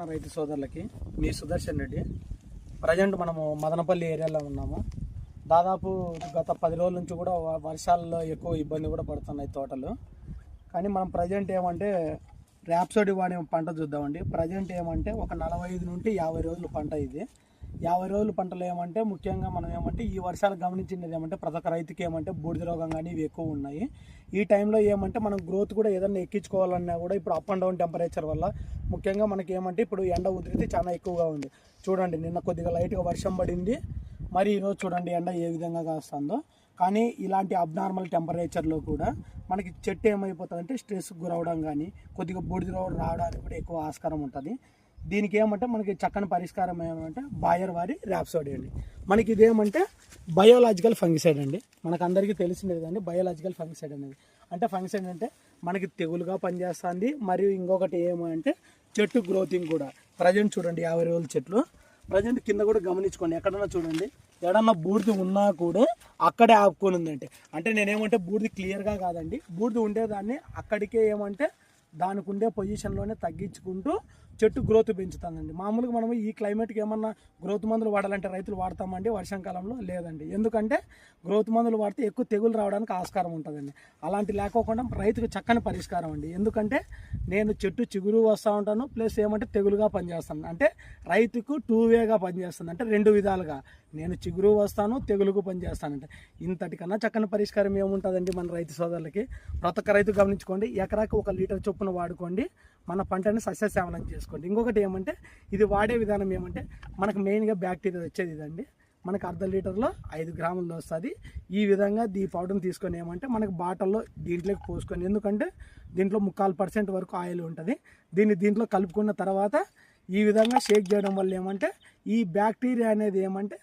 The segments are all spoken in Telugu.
రైతు సోదరులకి మీ సుదర్శన్ రెడ్డి ప్రజెంట్ మనము మదనపల్లి ఏరియాలో ఉన్నాము. దాదాపు గత పది రోజుల నుంచి కూడా వర్షాల్లో ఎక్కువ ఇబ్బంది కూడా పడుతున్నాయి తోటలు. కానీ మనం ప్రజెంట్ ఏమంటే ర్యాప్సోడి వాడే పంట చూద్దామండి. ప్రజెంట్ ఏమంటే ఒక నలభై ఐదు నుండి యాభై రోజుల పంట ఇది. యాభై రోజుల పంటలు ఏమంటే ముఖ్యంగా మనం ఏమంటే ఈ వర్షాలు గమనించినది ఏమంటే ప్రతి ఒక్క రైతుకి ఏమంటే బూడిద రోగం కానీ ఇవి ఎక్కువ ఉన్నాయి. ఈ టైంలో ఏమంటే మనం గ్రోత్ కూడా ఏదన్నా ఎక్కించుకోవాలన్నా కూడా ఇప్పుడు అప్ అండ్ డౌన్ టెంపరేచర్ వల్ల ముఖ్యంగా మనకి ఏమంటే ఇప్పుడు ఎండ ఉధృతి చాలా ఎక్కువగా ఉంది. చూడండి నిన్న కొద్దిగా లైట్గా వర్షం పడింది. మరి ఈరోజు చూడండి ఎండ ఏ విధంగా కాస్తుందో. కానీ ఇలాంటి అబ్నార్మల్ టెంపరేచర్లో కూడా మనకి చెట్టు ఏమైపోతుందంటే స్ట్రెస్ గురవడం కానీ కొద్దిగా బూడిద రోగం రావడానికి కూడా ఎక్కువ ఆస్కారం ఉంటుంది. దీనికి ఏమంటే మనకి చక్కని పరిష్కారం ఏమంటే బాయర్ వారి ర్యాప్సోడి అండి. మనకి ఇదేమంటే బయోలాజికల్ ఫంగిసైడ్ అండి. మనకు అందరికీ తెలిసిందే కదండి బయోలాజికల్ ఫంగిసైడ్ అనేది. అంటే ఫంగిసైడ్ అంటే మనకి తెగులుగా పనిచేస్తుంది మరియు ఇంకొకటి ఏమంటే చెట్టు గ్రోతింగ్ కూడా. ప్రజెంట్ చూడండి యాభై రోజుల చెట్లు. ప్రజెంట్ కింద కూడా గమనించుకోండి ఎక్కడన్నా చూడండి. ఎక్కడన్నా బూడిద ఉన్నా కూడా అక్కడే ఆపుకొని ఉందంటే. అంటే నేనేమంటే బూడిది క్లియర్గా కాదండి. బూడిద ఉండేదాన్ని అక్కడికే ఏమంటే దానికి ఉండే పొజిషన్లోనే తగ్గించుకుంటూ చెట్టు గ్రోత్ పెంచుతుందండి మామూలుగా మనం ఈ క్లైమేట్కి ఏమన్నా గ్రోత్ మందులు వాడాలంటే రైతులు వాడతామండి వర్షాకాలంలో లేదండి. ఎందుకంటే గ్రోత్ మందులు వాడితే ఎక్కువ తెగులు రావడానికి ఆస్కారం ఉంటుందండి. అలాంటి లేకోకుండా రైతుకు చక్కని పరిష్కారం అండి. ఎందుకంటే నేను చెట్టు చిగురు వస్తూ ఉంటాను ప్లస్ ఏమంటే తెగులుగా పనిచేస్తాను. అంటే రైతుకు టూ వేగా పనిచేస్తుంది. అంటే రెండు విధాలుగా. నేను చిగురు వస్తాను తెగులుకు పనిచేస్తానంటే ఇంతటికన్నా చక్కని పరిష్కారం ఏముంటుందండి మన రైతు సోదరులకి? ప్రతి ఒక్క రైతు గమనించుకోండి ఎకరాకి ఒక లీటర్ చొప్పున వాడుకోండి మన పంటని సస్యశ్యామలం చేసుకోండి. ఇంకొకటి ఏమంటే ఇది వాడే విధానం ఏమంటే మనకు మెయిన్గా బ్యాక్టీరియా వచ్చేది ఇదండి. మనకు అర్ధ లీటర్లో ఐదు గ్రాములు వస్తుంది. ఈ విధంగా ఈ పౌడర్ని తీసుకొని ఏమంటే మనకు బాటల్లో దీంట్లోకి పోసుకొని ఎందుకంటే దీంట్లో ముక్కాలు పర్సెంట్ వరకు ఆయిల్ ఉంటుంది. దీన్ని దీంట్లో కలుపుకున్న తర్వాత ఈ విధంగా షేక్ చేయడం వల్ల ఏమంటే ఈ బ్యాక్టీరియా అనేది ఏమంటే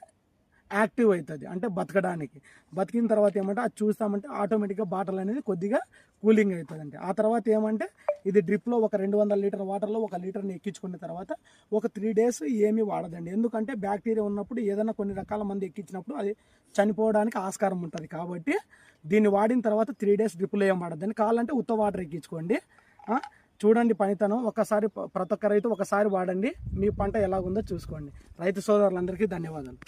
యాక్టివ్ అవుతుంది. అంటే బతకడానికి. బతికిన తర్వాత ఏమంటే అది చూస్తామంటే ఆటోమేటిక్గా బాటల్ అనేది కొద్దిగా కూలింగ్ అవుతుంది ఆ తర్వాత ఏమంటే ఇది డ్రిప్లో ఒక రెండు వందల లీటర్ వాటర్లో ఒక లీటర్ని ఎక్కించుకున్న తర్వాత ఒక త్రీ డేస్ ఏమీ వాడదండి. ఎందుకంటే బ్యాక్టీరియా ఉన్నప్పుడు ఏదైనా కొన్ని రకాల మంది ఎక్కించినప్పుడు అది చనిపోవడానికి ఆస్కారం ఉంటుంది. కాబట్టి దీన్ని వాడిన తర్వాత త్రీ డేస్ డ్రిప్లో ఏం వాడద్దండి కావాలంటే ఉత్త వాటర్ ఎక్కించుకోండి. చూడండి పనితనం. ఒకసారి ప్రతి ఒక్క రైతు ఒకసారి వాడండి. మీ పంట ఎలాగుందో చూసుకోండి. రైతు సోదరులందరికీ ధన్యవాదాలు.